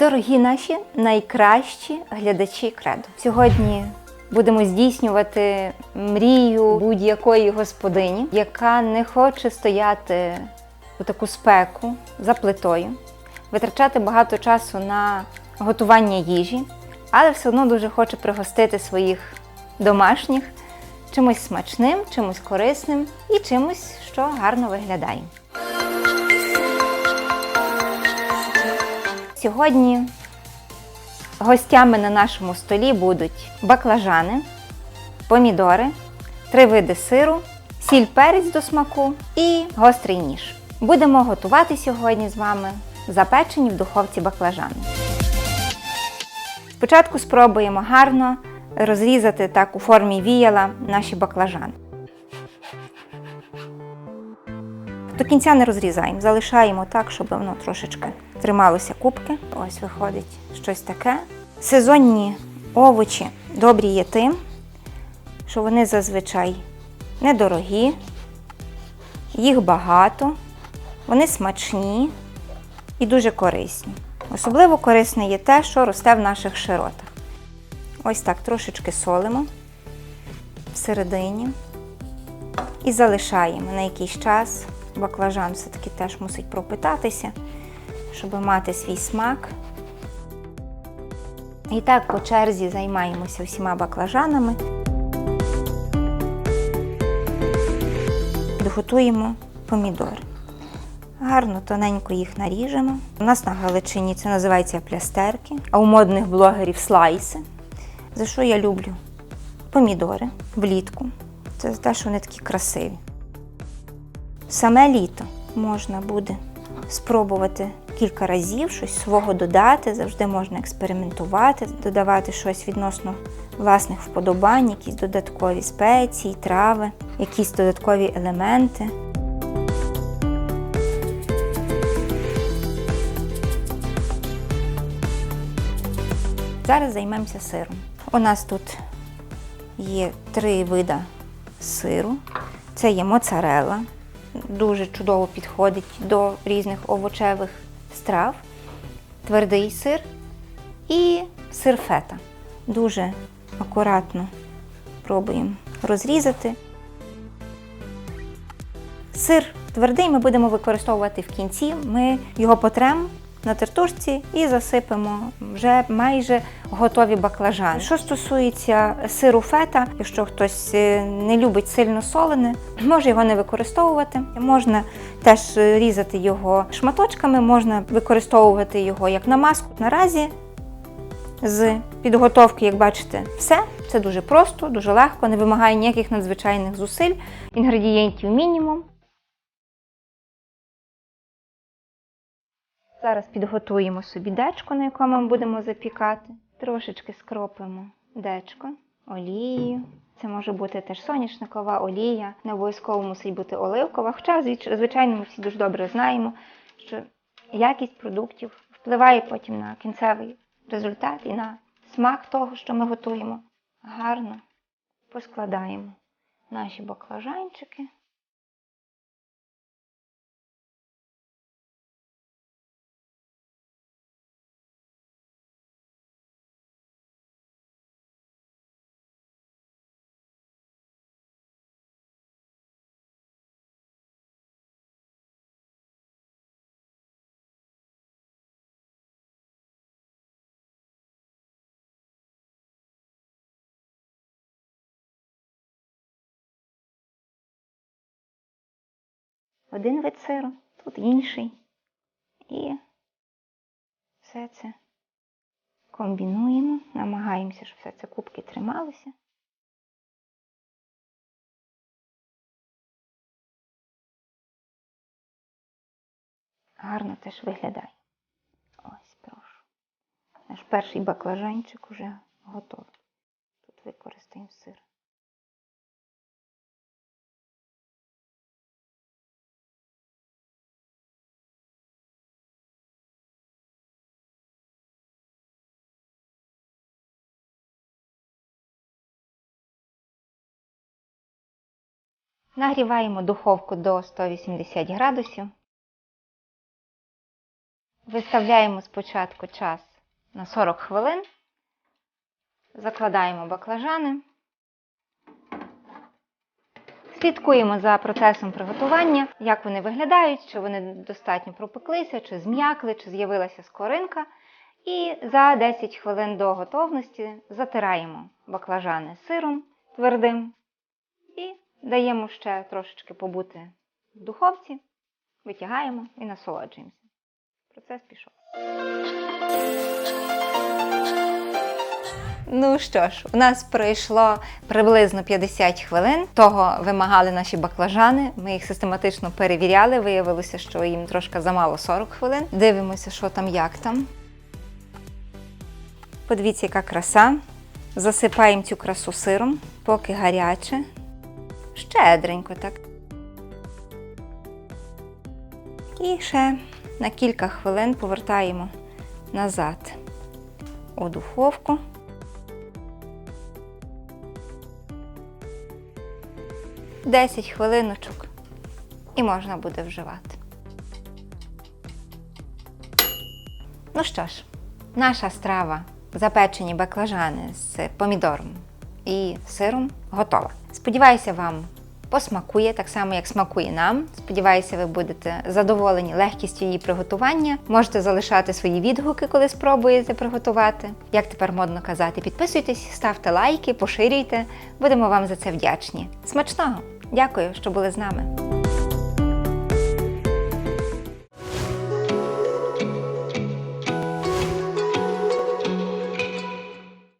Дорогі наші найкращі глядачі кредо. Сьогодні будемо здійснювати мрію будь-якої господині, яка не хоче стояти у таку спеку за плитою, витрачати багато часу на готування їжі, але все одно дуже хоче пригостити своїх домашніх чимось смачним, чимось корисним і чимось, що гарно виглядає. Сьогодні гостями на нашому столі будуть баклажани, помідори, три види сиру, сіль перець до смаку і гострий ніж. Будемо готувати сьогодні з вами запечені в духовці баклажани. Спочатку спробуємо гарно розрізати так у формі віяла наші баклажани. До кінця не розрізаємо, залишаємо так, щоб воно трошечки трималося кубки. Ось виходить щось таке. Сезонні овочі добрі є тим, що вони зазвичай недорогі, їх багато, вони смачні і дуже корисні. Особливо корисне є те, що росте в наших широтах. Ось так трошечки солимо всередині і залишаємо на якийсь час. Баклажан все-таки теж мусить пропитатися, щоб мати свій смак. І так по черзі займаємося всіма баклажанами. Підготуємо помідори. Гарно тоненько їх наріжемо. У нас на Галичині це називається плястерки, а у модних блогерів слайси. За що я люблю? Помідори влітку. Це за те, що вони такі красиві. Саме літо можна буде спробувати кілька разів щось свого додати, завжди можна експериментувати, додавати щось відносно власних вподобань, якісь додаткові спеції, трави, якісь додаткові елементи. Зараз займемося сиром. У нас тут є три вида сиру. Це є моцарелла, дуже чудово підходить до різних овочевих страв, твердий сир і сир фета. Дуже акуратно пробуємо розрізати. Сир твердий ми будемо використовувати в кінці. Ми його потремо на тертушці і засипемо вже майже готові баклажани. Що стосується сиру фета, якщо хтось е, не любить сильно солене, може його не використовувати. Можна теж різати його шматочками, можна використовувати його як намазку. Наразі з підготовки, як бачите, все. Це дуже просто, дуже легко, не вимагає ніяких надзвичайних зусиль, інгредієнтів мінімум. Зараз підготуємо собі дечко, на якому ми будемо запікати. Трошечки скропимо дечко олією. Це може бути теж соняшникова олія, не обов'язково мусить бути оливкова. Хоча, звичайно, ми всі дуже добре знаємо, що якість продуктів впливає потім на кінцевий результат і на смак того, що ми готуємо. Гарно поскладаємо наші баклажанчики. Один вид сиру, тут інший. І все це комбінуємо, намагаємося, щоб все це кубки трималося. Гарно теж виглядає. Ось, прошу. Наш перший баклажанчик уже готовий. Тут використаємо сир. Нагріваємо духовку до 180 градусів. Виставляємо спочатку час на 40 хвилин. Закладаємо баклажани. Слідкуємо за процесом приготування, як вони виглядають, чи вони достатньо пропеклися, чи зм'якли, чи з'явилася скоринка. І за 10 хвилин до готовності затираємо баклажани сиром твердим даємо ще трошечки побути в духовці, витягаємо і насолоджуємося. Процес пішов. Ну що ж, у нас пройшло приблизно 50 хвилин. Того вимагали наші баклажани. Ми їх систематично перевіряли. Виявилося, що їм трошки замало 40 хвилин. Дивимося, що там, як там. Подивіться, яка краса. Засипаємо цю красу сиром, поки гаряче. Щедренько так. І ще на кілька хвилин повертаємо назад у духовку. Десять хвилиночок і можна буде вживати. Ну що ж, наша страва запечені баклажани з помідором і сиром готова. Сподіваюся, вам посмакує так само, як смакує нам. Сподіваюся, ви будете задоволені легкістю її приготування. Можете залишати свої відгуки, коли спробуєте приготувати. Як тепер модно казати, підписуйтесь, ставте лайки, поширюйте. Будемо вам за це вдячні. Смачного! Дякую, що були з нами.